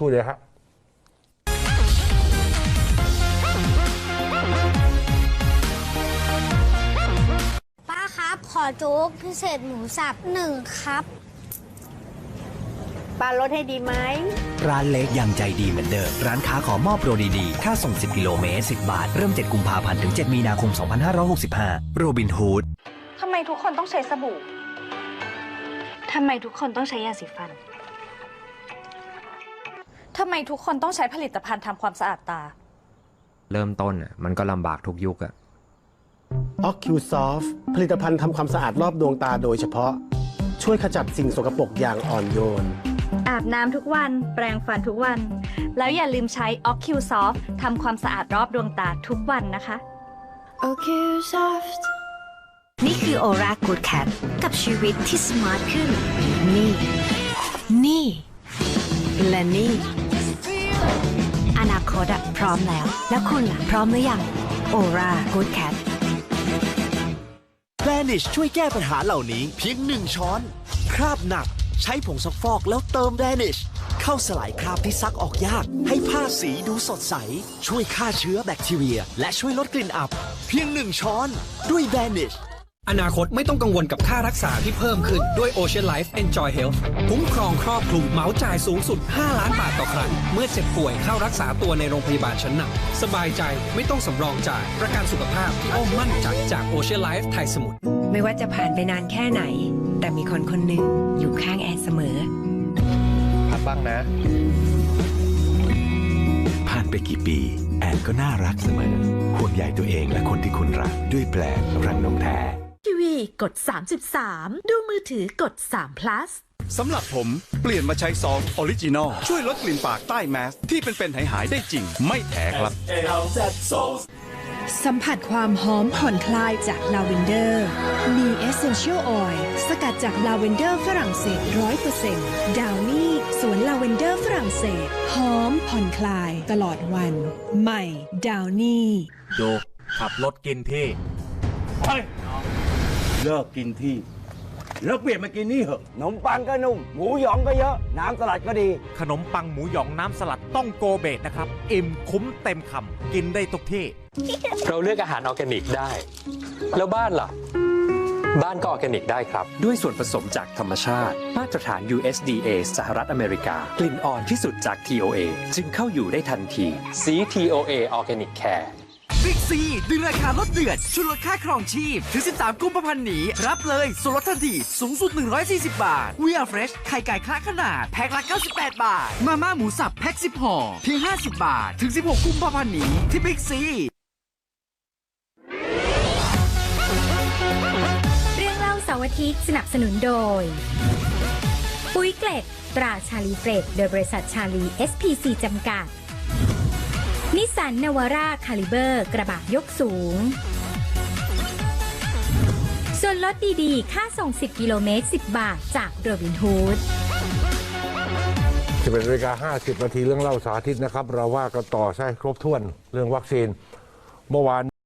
กูเลยครับป้าครับขอโจ๊กพิเศษหมูสับหนึ่งครับป้าลดให้ดีไหม ร้านเล็กยังใจดีเหมือนเดิม ร้านค้าขอมอบโปรดีๆ ค่าส่ง 10 กิโลเมตร 10 บาท เริ่ม 7 กุมภาพันธ์ ถึง 7 มีนาคม 2565 โรบินฮูด ทำไมทุกคนต้องใช้สบู่ ทำไมทุกคนต้องใช้ยาสีฟัน ทำไมทุกคนต้องใช้ผลิตภัณฑ์ทำความสะอาดตา เริ่มต้นอะมันก็ลำบากทุกยุคอะ o c u s o f t ผลิตภัณฑ์ทำความสะอาดรอบดวงตาโดยเฉพาะ ช่วยขจัดสิ่งสกปรกอย่างอ่อนโยน อาบน้ำทุกวัน แปรงฟันทุกวัน แล้วอย่าลืมใช้ o c u s o f t ทำความสะอาดรอบดวงตาทุกวันนะคะนี่คือ Aura Good Cat กับชีวิตที่สมาร์ทขึ้น นี่ นี่ และนี่อนา คตอะพร้อมแล้ว แล้วคุณล่ะ พร้อมหรือยัง Aura Good Cat Vanish ช่วยแก้ปัญหาเหล่านี้เพียงหนึ่งช้อน คราบหนัก ใช้ผงซักฟอกแล้วเติม Vanish เข้าสลายคราบที่ซักออกยาก ให้ผ้าสีดูสดใส ช่วยฆ่าเชื้อแบคทีเรีย และช่วยลดกลิ่นอับ เพียงหนึ่งช้อน ด้วย Vanish อนาคตไม่ต้องกังวลกับค่ารักษาที่เพิ่มขึ้นด้วย Ocean Life Enjoy Health คุ้มครองครอบคลุมเหมาจ่ายสูงสุด 5 ล้านบาทต่อครั้ง เมื่อเจ็บป่วยเข้ารักษาตัวในโรงพยาบาลชั้นนำสบายใจไม่ต้องสำรองจ่าย ประกันสุขภาพที่อ้อมมั่นใจจาก Ocean Life ไทยสมุทรไม่ว่าจะผ่านไปนานแค่ไหน แต่มีคนคนหนึ่งอยู่ข้างแอนเสมอพักบ้างนะ ผ่านไปกี่ปี แอนก็น่ารักเสมอห่วงใยตัวเองและคนที่คุณรักด้วยแปลงรังนมแท้ทีวี กด 33 ดูมือถือกด3 plus สำหรับผมเปลี่ยนมาใช้ซองออริจินอลช่วยลดกลิ่นปากใต้แมส ที่เป็นๆหายๆได้จริง ไม่แถครับ สัมผัสความหอมผ่อนคลายจากลาเวนเดอร์ มี Essential Oil สกัดจากลาเวนเดอร์ฝรั่งเศส100%ดาวนี่สวนลาเวนเดอร์ฝรั่งเศส หอมผ่อนคลายตลอดวัน ใหม่ดาวนี่ ดูขับรถกินที่ เลิกกินที่เลิกเปลี่ยนมากินนี่เหอะขนมปังก็นุ่ม หมูหยองก็เยอะ น้ำสลัดก็ดี ขนมปังหมูหยองน้ำสลัดต้องโกเบตนะครับ อิ่มคุ้มเต็มคำกินได้ทุกที่ เราเลือกอาหารออร์แกนิกได้ แล้วบ้านล่ะ บ้านก็ออร์แกนิกได้ครับ ด้วยส่วนผสมจากธรรมชาติ มาตรฐาน USDA สหรัฐอเมริกากลิ่นอ่อนที่สุดจาก TOA จึงเข้าอยู่ได้ทันที CTOA Organic Care บิ๊กซีดึงราคาลดเดือดชุดลดค่าครองชีพ ถึง 13 กุมภาพันธ์นี้ รับเลยส่วนลดทันทีสูงสุด 140 บาท We are fresh ไข่ไก่คละขนาด แพ็คละ 98 บาท มาม่าหมูสับแพ็ค 10ห่อเพียง 50 บาท ถึง 16 กุมภาพันธ์นี้ที่บิ๊กซีเรื่องเล่าเสาร์อาทิตย์สนับสนุนโดย ปุ๋ยเกล็ด ตราชาลีเกรดโดยบริษัทชาลี SPC จำกัด นิสสันนวาร่าคาลิเบอร์กระบะยกสูง ส่วนลดดีๆ ค่าส่ง 10 กิโลเมตร 10 บาท จากโรบินฮูดจะเป็นนาฬิกา50 นาทีเรื่องเล่าสาธิตนะครับ เราว่ากันต่อใช่ครบถ้วนเรื่องวัคซีนเมื่อวาน